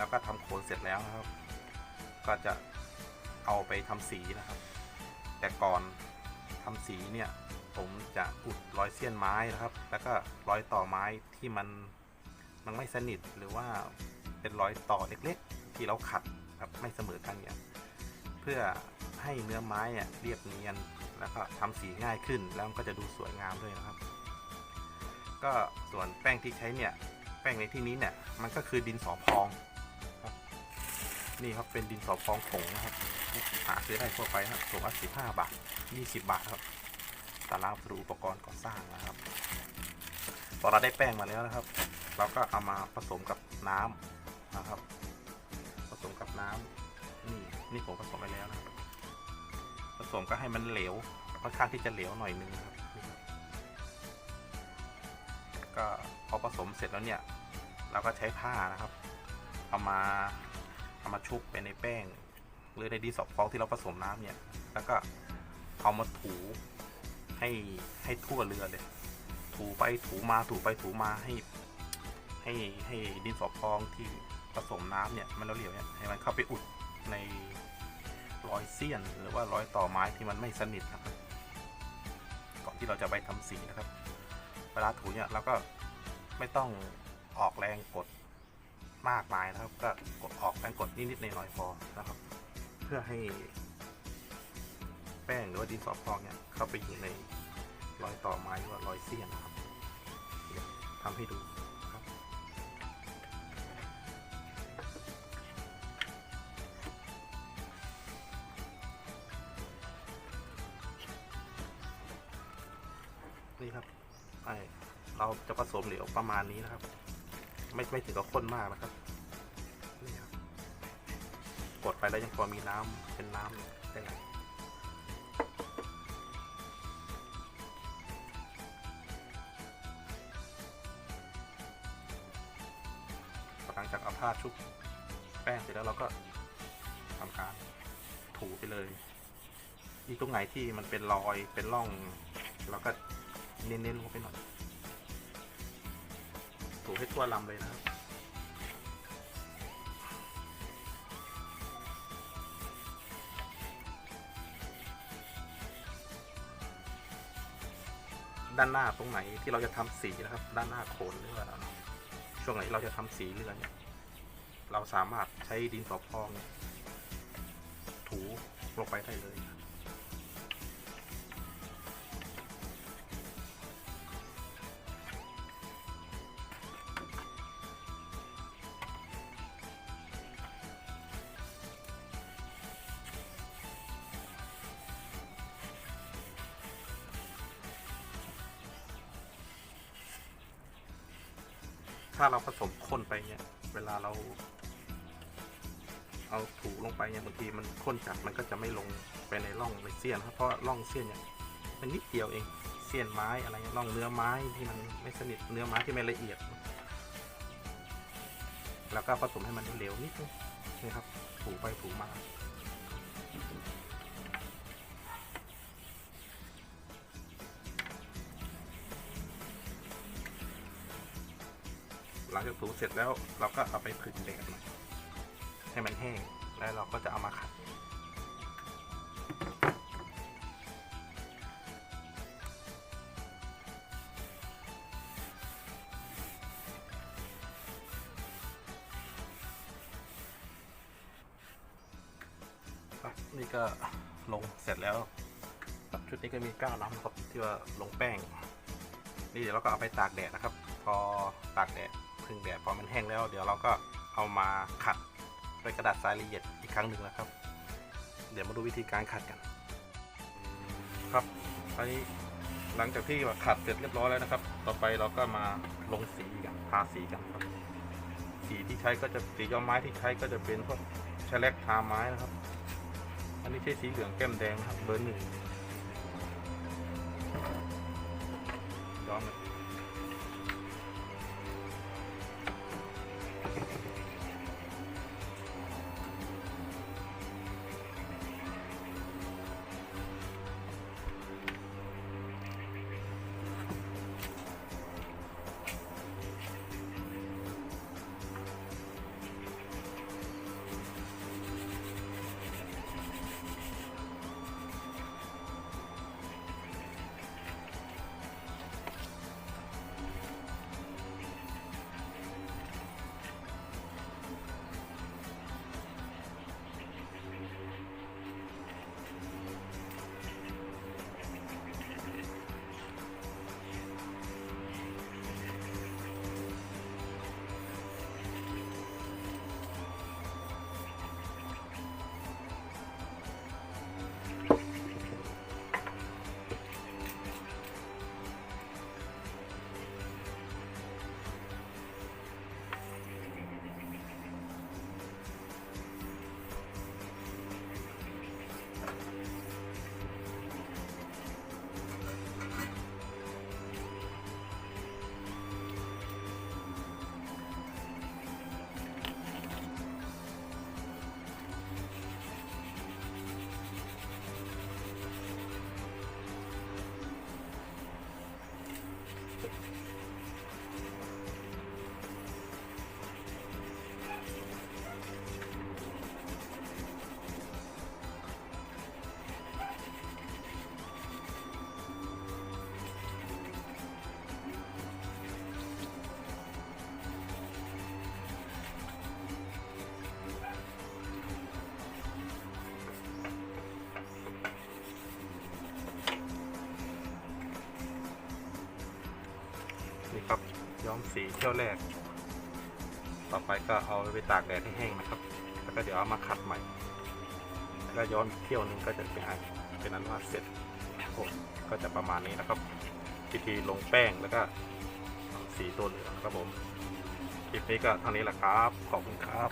แล้วก็ทำโคนเสร็จแล้วนะครับ ก็จะเอาไปทำสีนะครับ แต่ก่อนทำสีเนี่ยผมจะอุดรอยเสี้ยนไม้นะครับ แล้วก็รอยต่อไม้ที่มันมันไม่สนิทหรือว่าเป็นรอยต่อเล็กๆ ที่เราขัดครับไม่เสมอกันเนี่ยเพื่อให้เนื้อไม้เนี่ยเรียบเนียนแล้วก็ทำสีง่ายขึ้นแล้วก็จะดูสวยงามด้วยนะครับ ก็ส่วนแป้งที่ใช้เนี่ยแป้งในที่นี้เนี่ยมันก็คือดินสอพอง นี่ครับเป็นดินสอพองผงนะครับหาซื้อได้ทั่วไปครับถุงละสิบห้าบาทยี่สิบบาทครับตาร้านวัสดุอุปกรณ์ก่อสร้างนะครับพอเราได้แป้งมาแล้วนะครับ เราก็เอามาผสมกับน้ำนะครับ ผสมกับน้ำนี่นี่ผมผสมไปแล้วนะครับ ผสมก็ให้มันเหลวค่อนข้างที่จะเหลวหน่อยนึงนะครับก็พอผสมเสร็จแล้วเนี่ย เราก็ใช้ผ้านะครับ เอามา เอามาชุบไปในแป้ง หรือในดีสอบฟองที่เราผสมน้ำเนี่ย แล้วก็เอามาถูให้ให้ทั่วเรือเลย ถูไปถูมาถูไปถูมาให้ ให้ให้ดินสอพองที่ผสมน้ำเนี่ยมันเหลวๆเนี่ยให้มันเข้าไปอุดในรอยเสี้ยน หรือว่ารอยต่อไม้ที่มันไม่สนิทนะครับก่อนที่เราจะไปทำสีนะครับ เวลาถูเนี่ยเราก็ไม่ต้องออกแรงกด มากมายนะครับ ก็กดออกแรงกดนิดๆหน่อยพอนะครับ เพื่อให้แป้งหรือว่าดินสอพองเนี่ยเข้าไปอยู่ในรอยต่อไม้หรือว่ารอยเสี้ยนนะครับทำให้ดูครับนี่ครับเราจะผสมเหลวประมาณนี้นะครับ ไม่ไม่ถึงกับข้นมากนะครับนี่ครับกดไปแล้วยังพอมีน้ำเป็นน้ำได้หลังจากเอาผ้าชุบแป้งเสร็จแล้วเราก็ทำการถูไปเลยที่ตรงไหนที่มันเป็นรอยเป็นร่อง เราก็เน้นๆลงไปหน่อย ถูให้ทั่วลำเลยนะครับ ด้านหน้าตรงไหนที่เราจะทำสีนะครับ ด้านหน้าโคนหรือว่าช่วงไหนเราจะทำสีเรือเนี่ยเราสามารถใช้ดินสอพองถูลงไปได้เลย ถ้าเราผสมข้นไปเนี่ย เวลาเรา เอาถูลงไปเนี่ยบางทีมันข้นจัดมันก็จะไม่ลงไปในร่องในเสี้ยนครับเพราะร่องเสี้ยนเนี่ยมันนิดเดียวเองเสี้ยนไม้อะไรเงี้ยร่องเนื้อไม้ที่มันไม่สนิทเนื้อไม้ที่ไม่ละเอียด แล้วก็ผสมให้มันเหลวนิดนึงนี่ครับถูไปถูมา หลังจากถูเสร็จแล้วเราก็เอาไปผึ่งแดดให้มันแห้ง แล้วเราก็จะเอามาขัด นี่ก็ลงเสร็จแล้ว ชุดนี้ก็มี9น้ำครับที่ว่าลงแป้ง นี่เดี๋ยวเราก็เอาไปตากแดดนะครับ พอตากแดด พึ่งแดดพอมันแห้งแล้วเดี๋ยวเราก็เอามาขัดด้วยกระดาษทรายละเอียดอีกครั้งหนึ่งนะครับ เดี๋ยวมาดูวิธีการขัดกัน ครับตอนนี้หลังจากที่ขัดเสร็จเรียบร้อยแล้วนะครับ ต่อไปเราก็มาลงสีกันทาสีกันครับ สีที่ใช้ก็จะสีย้อมไม้ที่ใช้ก็จะเป็นพวกแชลกทาไม้นะครับ อันนี้ใช้สีเหลืองแก้มแดงนะครับเบอร์หนึ่ง ย้อมสีเที่ยวแรก ต่อไปก็เอาไปตากแดดให้แห้งนะครับ แล้วก็เดี๋ยวเอามาขัดใหม่ แล้วย้อมอีกเที่ยวหนึงก็จะเป็นอันเป็นอันว่าเสร็จครับผมก็จะประมาณนี้นะครับพิธีลงแป้งแล้วก็สีตัวเหลืองครับผม คลิปนี้ก็เท่านี้แหละครับ ขอบคุณครับ